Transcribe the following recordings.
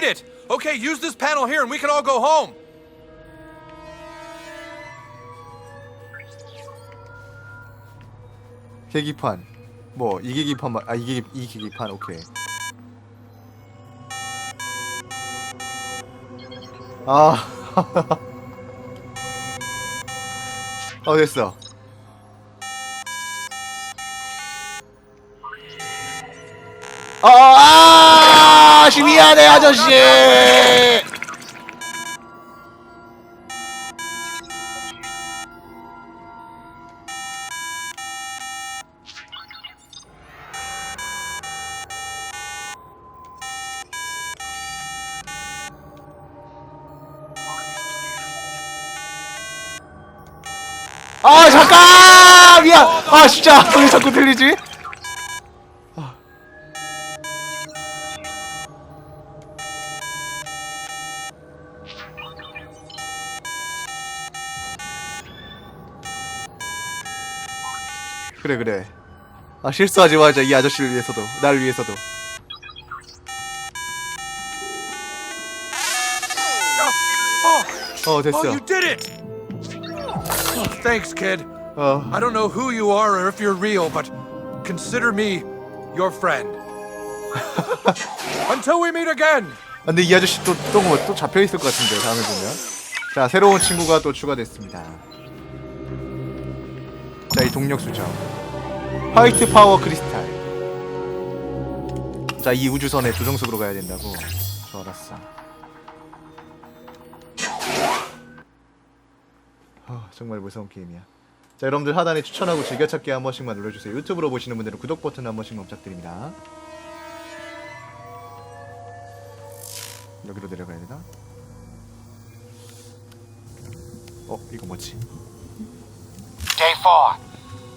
made it! Okay, use this panel here and we can all go home. 계기판 뭐 이 계기판 아 이게 이 계기판 오케이 아 어, 됐어. 아, 아, 미안해, 아저씨! 아, 잠깐! 미안! 아, 진짜! 왜 자꾸 들리지? 그래 그래 아 실수하지 말자 이 아저씨를 위해서도 날 위해서도 Oh, 어 됐어 oh, you did it! Oh, thanks, kid. 어 I don't know who you are or if you're real, but consider me your friend. Until we meet again! 아, 근데 이 아저씨 또또 뭐, 또 잡혀 있을 것 같은데 다음에 보면 자 새로운 친구가 또 추가됐습니다 자 이 동력수죠 화이트 파워 크리스탈. 자 이 우주선에 조정석으로 가야 된다고. 저 알았어. 아, 정말 무서운 게임이야. 자 여러분들 하단에 추천하고 즐겨찾기 한 번씩만 눌러주세요. 유튜브로 보시는 분들은 구독 버튼 한 번씩만 부탁드립니다. 여기로 내려가야 되나? 어 이거 뭐지? Day four.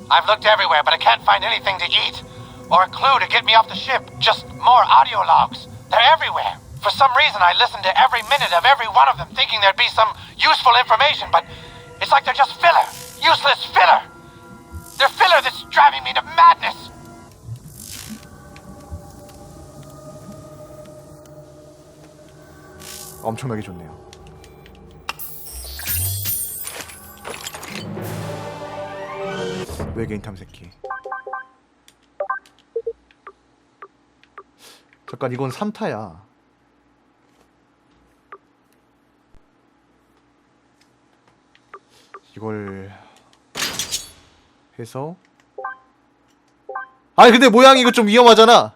I've looked everywhere, but I can't find anything to eat. Or a clue to get me off the ship. Just more audio logs. They're everywhere. For some reason, I listened to every minute of every one of them, thinking there'd be some useful information, but it's like they're just filler. Useless filler. They're filler that's driving me to madness. 엄청나게 좋네요. 외계인 탐색기. 잠깐 이건 3타야. 이걸 해서 아니 근데 모양이 이거 좀 위험하잖아.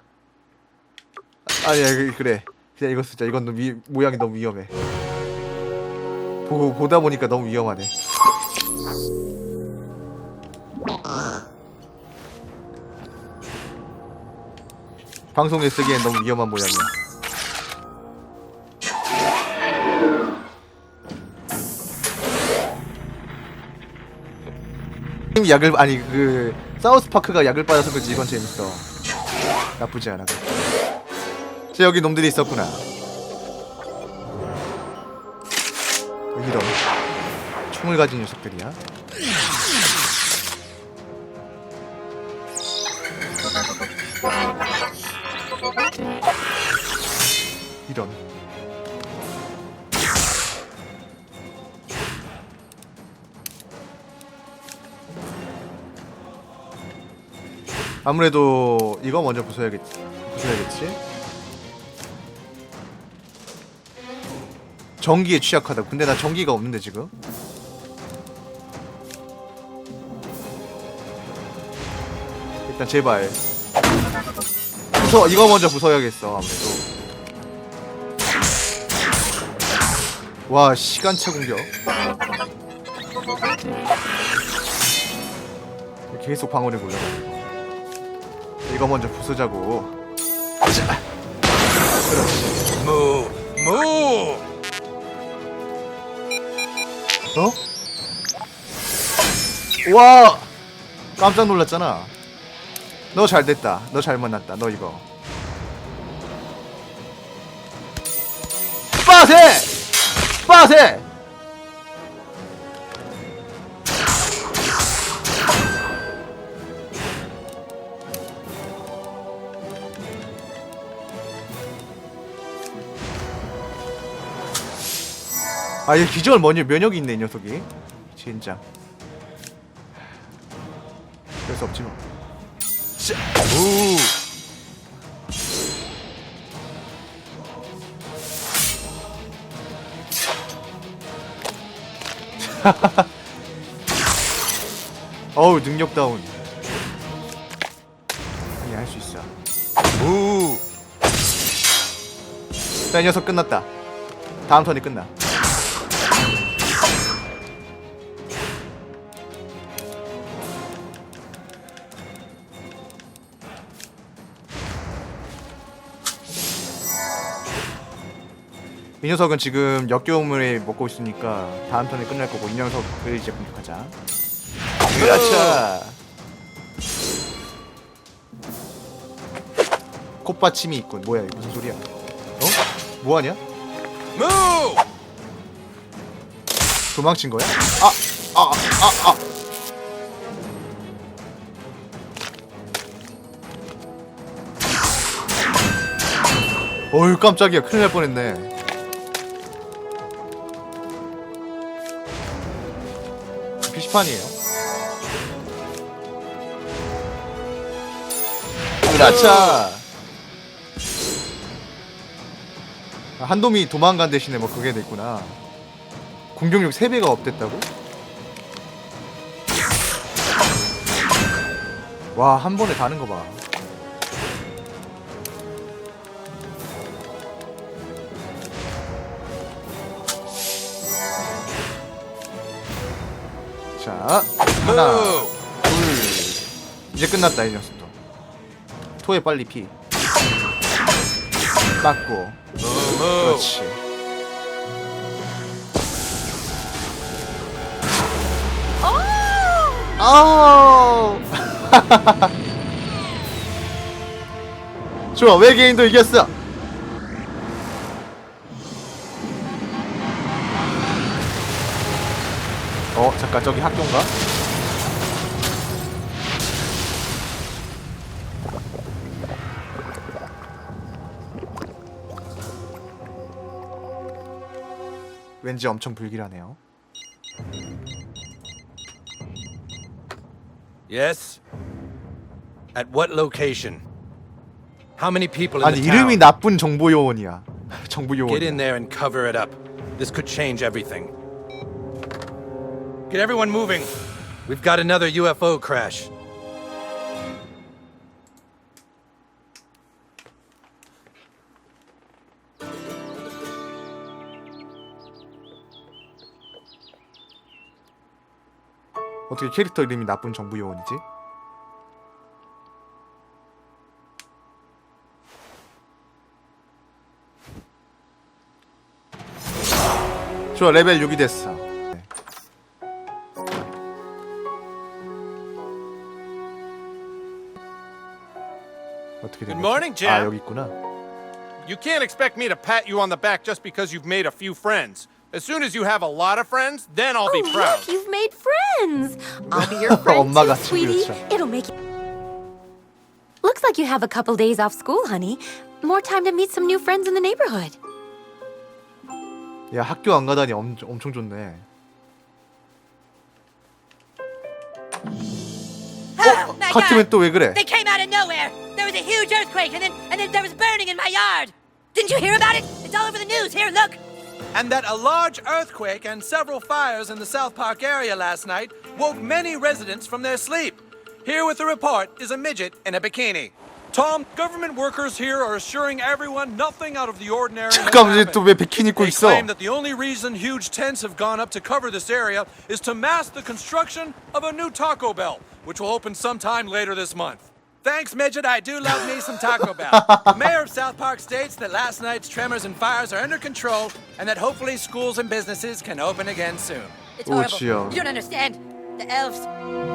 아니야 그- 그래. 그냥 이거 쓰자. 이건 너무 위, 모양이 너무 위험해. 보고 보다 보니까 너무 위험하네. 방송에 쓰기엔 너무 위험한 모양이야. 약을 아니 그 사우스 파크가 약을 빨아서 그지 이건 재밌어. 나쁘지 않아. 저 여기 놈들이 있었구나. 이런 총을 가진 녀석들이야. 이런. 아무래도 이거 먼저 부숴야겠지. 부숴야겠지. 전기에 취약하다. 근데 나 전기가 없는데 지금. 일단 제발. 부숴. 이거 먼저 부숴야겠어. 아무래도. 와 시간차 공격. 계속 방어를 굴려가지고. 이거 먼저 부수자고. 자. 그렇지. Moo! Moo! 어? 와 깜짝 놀랐잖아 너 잘됐다 너 잘 만났다 너 이거 빠세 빠세! 아, 얘 기적을 뭐니 면역이 있네, 이 녀석이. 진짜. 그럴 수 없지 뭐. 우! 어우 능력 다운 아니 할수 있어 우. 자, 이 녀석 끝났다. 다음 턴이 끝나. 이 녀석은 지금 역겨움을 먹고 있으니까 다음 턴에 끝날 거고 이 녀석을 이제 공격하자. 그렇죠. 콧받침이 있군. 뭐야 이거 무슨 소리야? 어? 뭐하냐? Move! 도망친 거야? 아, 아, 아, 아. 어휴 깜짝이야 큰일 날 뻔했네 PC판이에요 그라차 아, 한돔이 도망간 대신에 뭐 그게 됐구나 공격력 3배가 업됐다고? 와, 한 번에 다는 거 봐. 자, 하나! 둘. 이제 끝났다, 이 녀석도. 토에 빨리 피. 맞고. 그렇지. 아우. 좋아, 외계인도 이겼어. 어, 잠깐 저기 학교인가? 왠지 엄청 불길하네요. Yes? At what location? How many people in 아니 the 이름이 town? 나쁜 정보 요원이야. 정보 요원. Get in there and cover it up. This could change everything. Get everyone moving. We've got another UFO crash. 어떻게 캐릭터 이름이 나쁜 정보 요원이지? 좋아 레벨 6이 됐어. 네. 어떻게 된 Good 거지? morning, 아 Jack. 여기 있구나. You can't expect me to pat you on the back just because you've made a few friends. As soon as you have a lot of friends, then I'll be oh, proud. look, you've made friends. I'll be your friend 엄마가 too, sweetie. 준비했죠. It'll make you. Looks like you have a couple days off school, honey. More time to meet some new friends in the neighborhood. 야 학교 안 가다니 엄, 엄청 좋네. Oh, my 카트맨 God! 또 왜 그래? They came out of nowhere. There was a huge earthquake, and then and then there was burning in my yard. Didn't you hear about it? It's all over the news. Here, look. and that a large earthquake and several fires in the South Park area last night woke many residents from their sleep. Here with the report is a midget in a bikini. Tom, government workers here are assuring everyone nothing out of the ordinary. has 잠깐 이제 happened. 또 왜 비키니 입고 They 있어? claim that the only reason huge tents have gone up to cover this area is to mask the construction of a new Taco Bell, which will open sometime later this month. Thanks, midget. I do love me some Taco Bell. the mayor of South Park states that last night's tremors and fires are under control and that hopefully schools and businesses can open again soon. It's Oh, horrible. 지영. You don't understand. The elves.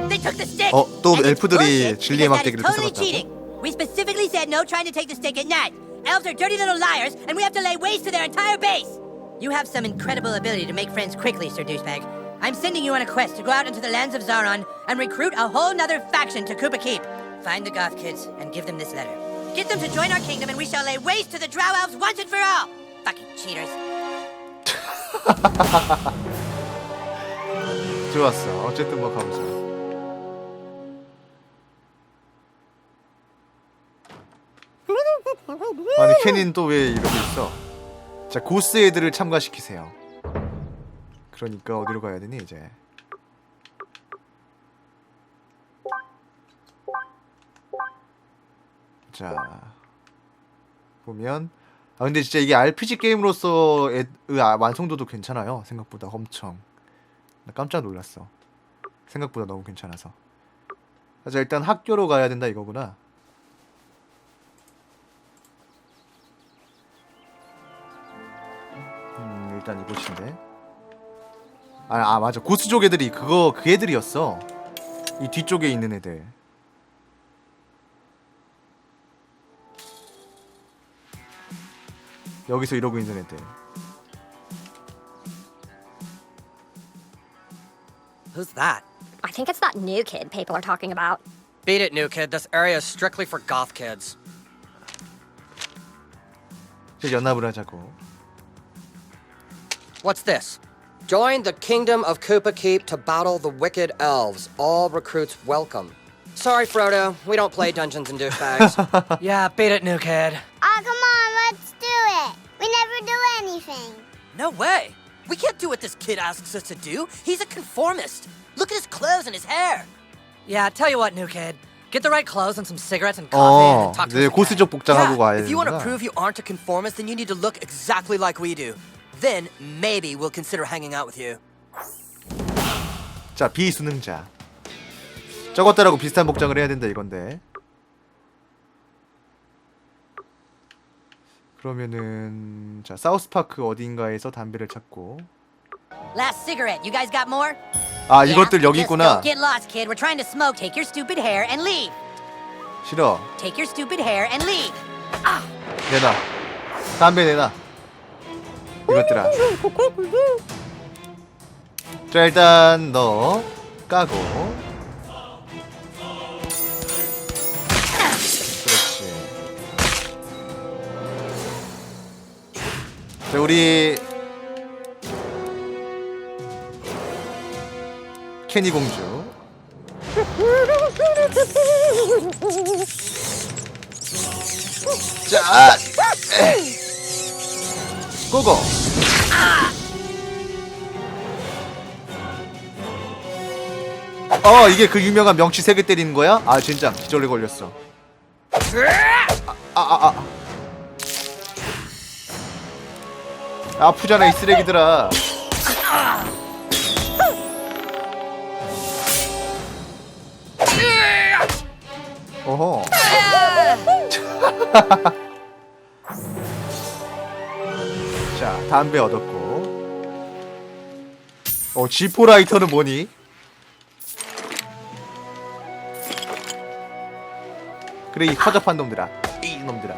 They took the stick. 어, 또 And it's 엘프들이 bullshit 진리의 because that is 막대기를 totally 뺏어갔다고? cheating. We specifically said no trying to take the stick at night. Elves are dirty little liars, and we have to lay waste to their entire base. You have some incredible ability to make friends quickly, Sir Douchebag. I'm sending you on a quest to go out into the lands of Zaron and recruit a whole nother faction to Koopa Keep. Find the Goth kids and give them this letter. Get them to join our kingdom, and we shall lay waste to the Drow Elves once and for all. Fucking cheaters. 좋았어. 어쨌든 뭐 가보 아니 캐닌 또 왜 이러고 있어? 자 고스 애들을 참가시키세요. 그러니까 어디로 가야 되니 이제? 자 보면 아 근데 진짜 이게 RPG 게임으로서 의 아, 완성도도 괜찮아요. 생각보다 엄청. 나 깜짝 놀랐어. 생각보다 너무 괜찮아서. 자 일단 학교로 가야 된다 이거구나. 일단 이곳인데. 아, 아 맞아 고스족 애들이 그거 그 애들이었어. 이 뒤쪽에 있는 애들. 여기서 이러고 있는 애들. Who's that? I think it's that new kid people are talking about. Beat it, new kid. This area is strictly for goth kids. 이제 연합을 하자고. What's this? Join the kingdom of Koopa Keep to battle the wicked elves. All recruits welcome. Sorry, Frodo. We don't play Dungeons and Douchebags. Yeah, beat it, new kid. Ah, come on, let's do it. We never do anything. No way! We can't do what this kid asks us to do. He's a conformist. Look at his clothes and his hair. Yeah, tell you what, new kid. Get the right clothes and some cigarettes and coffee 어, and talk to 네 us again. 고스족 복장하고 가야 if you want to 되는구나. prove you aren't a conformist, then you need to look exactly like we do. Then maybe we'll consider hanging out with you. 자 비수능자. 저것들하고 비슷한 복장을 해야 된다 이건데. 그러면은 자 사우스파크 어딘가에서 담배를 찾고 Last cigarette. You guys got more? 아 이것들 여기 Just 있구나 don't get lost, kid. We're trying to smoke. Take your stupid hair and leave. 싫어 Take your stupid hair and leave. 내놔 담배 내놔 이것들아. 자 일단 너 까고. 그렇지. 자 우리 캐니 공주. 자 에. 고 어 이게 그 유명한 명치 세 개 때리는 거야? 아 진짜 기절에 걸렸어 아 아 아 아, 아. 아프잖아 이 쓰레기들아 어허 자 담배 얻었고 어 G4 라이터는 뭐니? 그래 이 허접한 놈들아 이 놈들아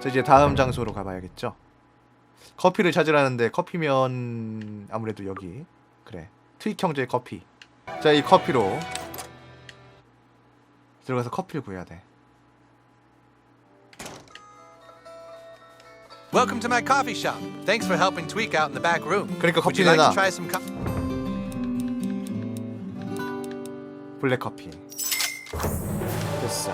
자 이제 다음 장소로 가봐야겠죠 커피를 찾으라는데 커피면 아무래도 여기 그래 트윅 형제의 커피 자 이 커피로 들어가서 커피를 구해야 돼 Welcome to my coffee shop. Thanks for helping Tweak out in the back room. 그러니까 커피 like 내놔. co- 블랙 커피 됐어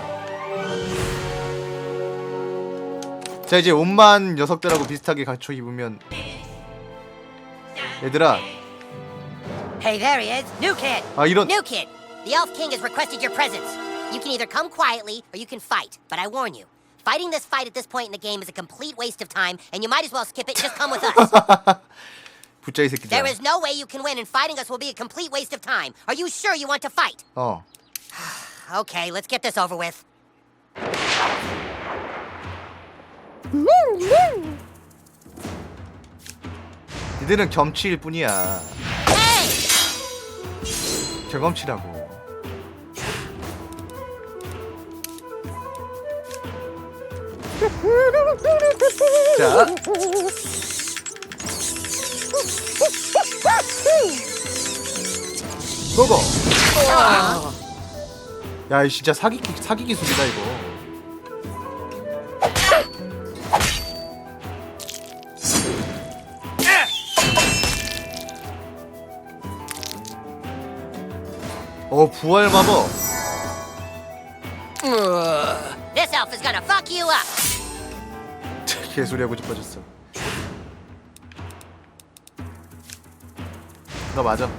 자 이제 옷만 녀석들하고 비슷하게 갖춰 입으면 얘들아 Hey, there he is. New kid. 아 이런 New kid, the Elf King has requested your presence. You can either come quietly or you can fight, but I warn you, fighting this fight at this point in the game is a complete waste of time, and you might as well skip it and just come with us. 부자 이 새끼들 there is no way you can win, and fighting us will be a complete waste of time. Are you sure you want to fight? 어 Okay, let's get this over with. 니들은 겸치일 뿐이야 Hey! 경험치라고 자 고고 야, 이 진짜 사기 사기 기술이다 이거. 어, 부활 마법. This elf is gonna fuck you up. 개소리하고 짚어졌어. 너 맞아.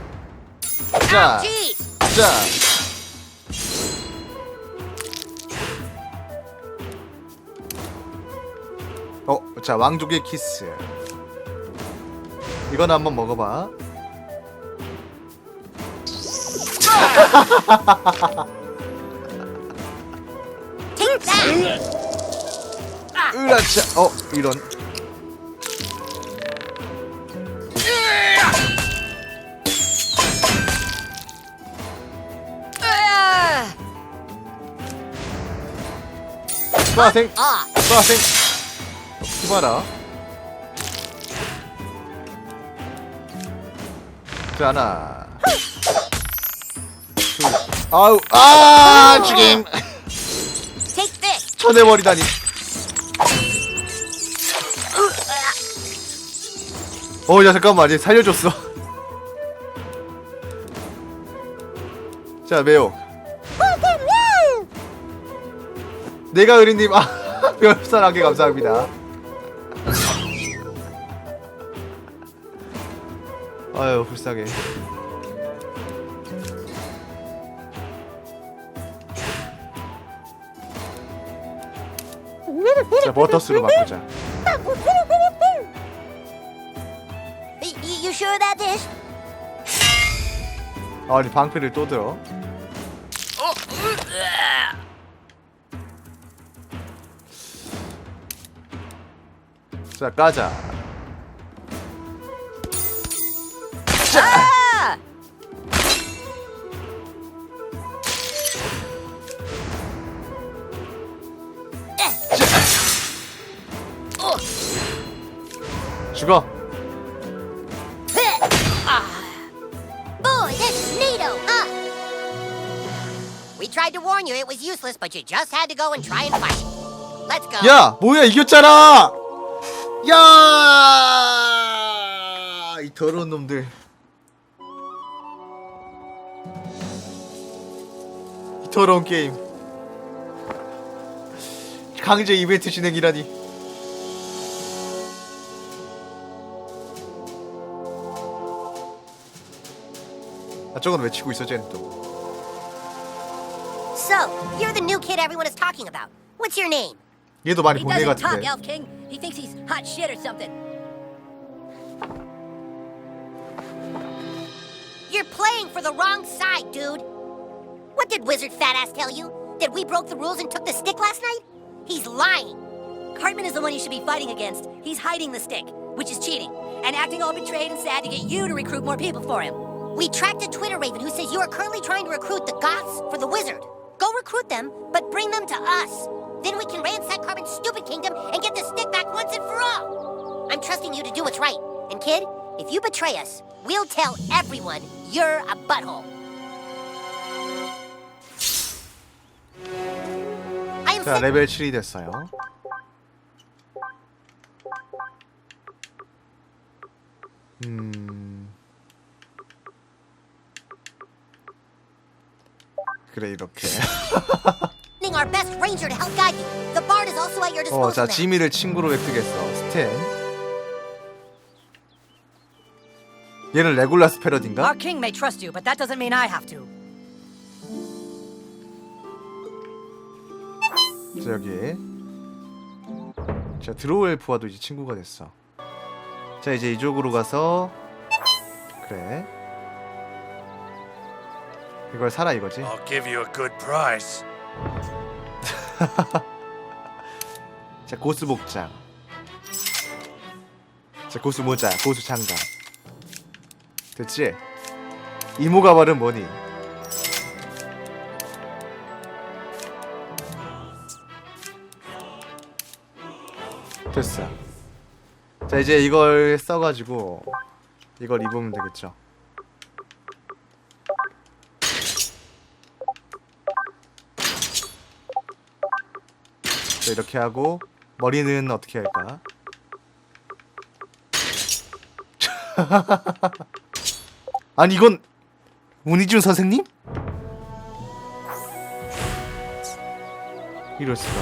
자, 자. 자 왕족의 키스. 이건 한번 먹어봐. 으라차. 어, 이런. Ah. 수아생. 해봐라. 자 하나. 둘. 아우, 아 죽임. 쳐내버리다니. 어, 야 잠깐만, 얘 살려줬어. 자, 매우. 내가 의리님, 아, 별사랑게 감사합니다. 아유, 불쌍해. 자, 버터스로 바꾸자. Y- y- you sure about this? 아니 방패를 또 들어. 자 까자. 죽어. Boy, this is neato, huh? We tried to warn you it was useless, but you just had to go and try and fight. Let's go. 야 뭐야 이겼잖아. 야! 이 더러운 놈들. 이 더러운 게임. 강제 이벤트 진행이라니. 저건 외치고 있어 쟤는 또. So, you're the new kid everyone is talking about. What's your name? 얘도 많이 He 본 애 doesn't talk, 같은데. Elf King. He thinks he's hot shit or something. You're playing for the wrong side, dude. What did Wizard Fat Ass tell you? That we broke the rules and took the stick last night? He's lying. Cartman is the one you should be fighting against. He's hiding the stick, which is cheating, and acting all betrayed and sad to get you to recruit more people for him. We tracked a Twitter raven who says you are currently trying to recruit the Goths for the Wizard. Go recruit them, but bring them to us. Then we can ransack Carbon's stupid kingdom and get the stick back once and for all. I'm trusting you to do what's right. And kid, if you betray us, we'll tell everyone you're a butthole. I am 자 sick. 레벨 7이 됐어요. 음. 그래 이렇게. our best ranger to help guide you. The bard is also at your disposal 어, 자. 지미를 친구로 획득했어. 스탠. 얘는 레골라스 패러디인가? Our king may trust you, but that doesn't mean I have to. 자 여기. 자 드로우 엘프와도 이제 친구가 됐어. 자 이제 이쪽으로 가서 그래. 이걸 사라 이거지. I'll give you a good price. 자 고수 복장. 자 고수 모자, 고수 장갑. 됐지? 이모 가발은 뭐니? 됐어. 자 이제 이걸 써가지고 이걸 입으면 되겠죠. 자, 이렇게 하고 머리는 어떻게 할까? 아니 이건 문희준 선생님? 이럴 수가.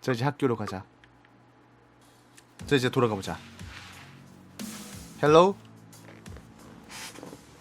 자 이제 학교로 가자. 자 이제 돌아가 보자. 헬로우.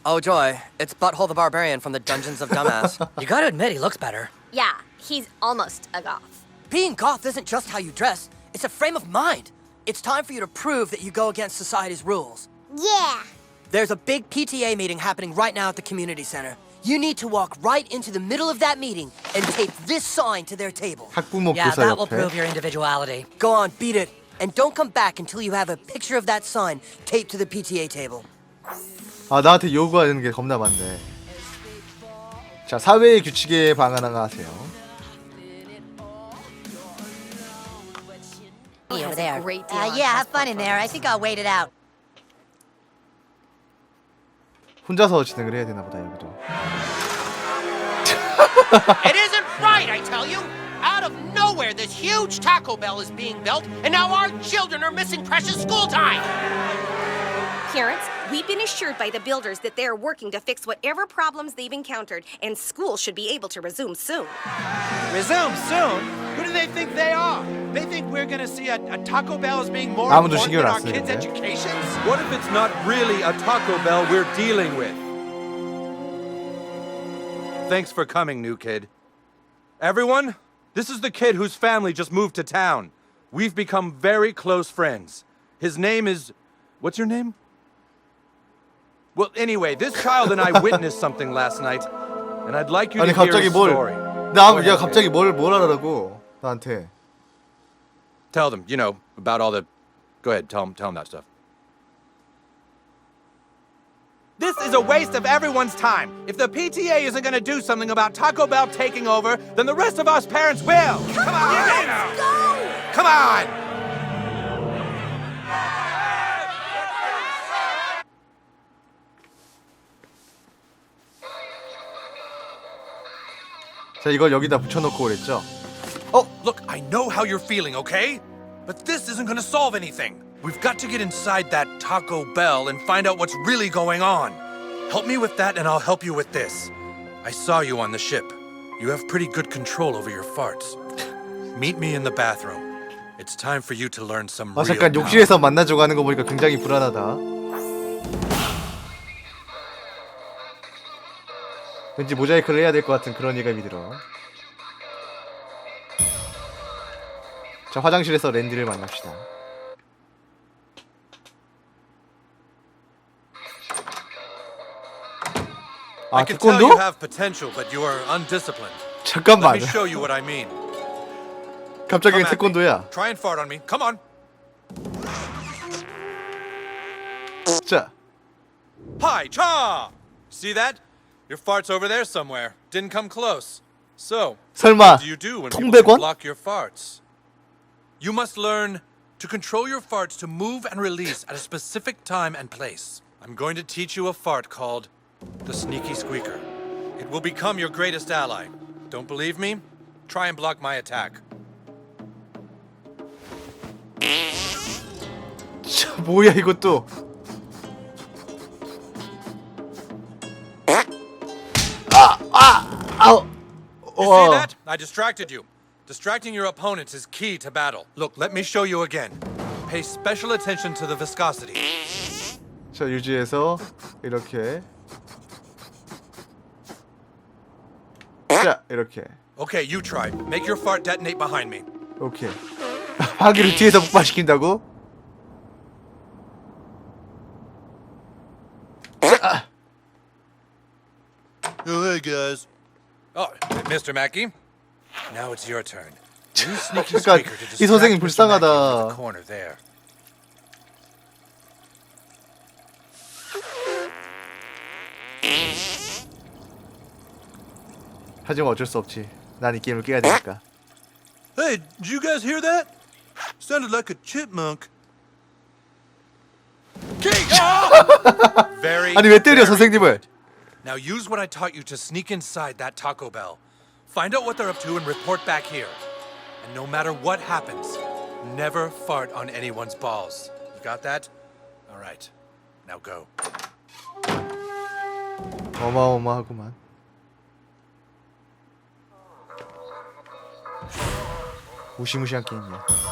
Oh joy, it's Butthole the Barbarian from the Dungeons of Dumbass. You gotta admit, he looks better. Yeah, he's almost a goth. Being goth isn't just how you dress, it's a frame of mind. It's time for you to prove that you go against society's rules. Yeah. There's a big PTA meeting happening right now at the community center. You need to walk right into the middle of that meeting and tape this sign to their table. 학부모 Yeah, 교사 that will 옆에. prove your individuality. Go on, beat it. And don't come back until you have a picture of that sign taped to the PTA table. 아 나한테 요구하는 게 겁나 많네. 자 사회의 규칙에 방한하세요. Over there. Uh, yeah, have fun in there. I think I'll wait it out. 혼자서 진행을 해야 되나 보다 여기도. It isn't right, I tell you! Out of nowhere, this huge Taco Bell is being built, and now our children are missing precious school time! Parents, We've been assured by the builders that they are working to fix whatever problems they've encountered, and school should be able to resume soon. Resume soon? Who do they think they are? They think we're gonna see a, a Taco Bell as being more important than our kids' 네. educations? What if it's not really a Taco Bell we're dealing with? Thanks for coming, new kid. Everyone, this is the kid whose family just moved to town. We've become very close friends. His name is. What's your name? Well, anyway, this child and I witnessed something last night, and I'd like you 아니 to hear 갑자기 his 뭘? story. 나 Go 야 ahead, 갑자기 kid. 뭘 뭘 하라고 나한테. Tell them, you know, about all the. Go ahead, tell them, tell them that stuff. This is a waste of everyone's time. If the PTA isn't gonna do something about Taco Bell taking over, then the rest of us parents will. Come, on! Go! Come on! 자 이걸 여기다 붙여놓고 그랬죠. Oh, look, I know how you're feeling, okay? But this isn't gonna solve anything. We've got to get inside that Taco Bell and find out what's really going on. Help me with that, and I'll help you with this. I saw you on the ship. You have pretty good control over your farts. Meet me in the bathroom. It's time for you to learn some 아 real 잠깐 power. 욕실에서 만나자고 하는 거 보니까 굉장히 불안하다. 왠지 모자이크를 해야 될 것 같은 그런 예감이 들어. 자 화장실에서 랜디를 만납시다. I 아 can tell you 태권도? have potential, but you are undisciplined. Let 잠깐만. me show you what I mean. 갑자기 Come at me. 태권도야. Try and fart on me. Come on. 자 Hi, cha! See that? Your fart's over there somewhere. Didn't come close. So, 설마 what do you do when people 통백원? block your farts? You must learn to control your farts to move and release at a specific time and place. I'm going to teach you a fart called the sneaky squeaker. It will become your greatest ally. Don't believe me? Try and block my attack. 자, 뭐야 이것도. You see 와. that? I distracted you. Distracting your opponents is key to battle. Look, let me show you again. Pay special attention to the viscosity. 자 유지해서 이렇게. 자 이렇게. Okay, you try. Make your fart detonate behind me. 오케이. 화기를 뒤에서 폭발시킨다고? Oh, hey guys. Oh, Mr. Mackey. Now it's your turn. Use sneaky 잠깐, squeaker to 이 선생님 distract Mr. Mackey 불쌍하다. from the corner there. 하지만 어쩔 수 없지. 난 이 게임을 깨야 되니까. Hey, did you guys hear that? Sounded like a chipmunk. Very. 아니 왜 때려 very 선생님을? Now use what I taught you to sneak inside that Taco Bell. Find out what they're up to and report back here. And no matter what happens, never fart on anyone's balls. You got that? All right. Now go. 어마어마하구만. 무시무시한 게임이야.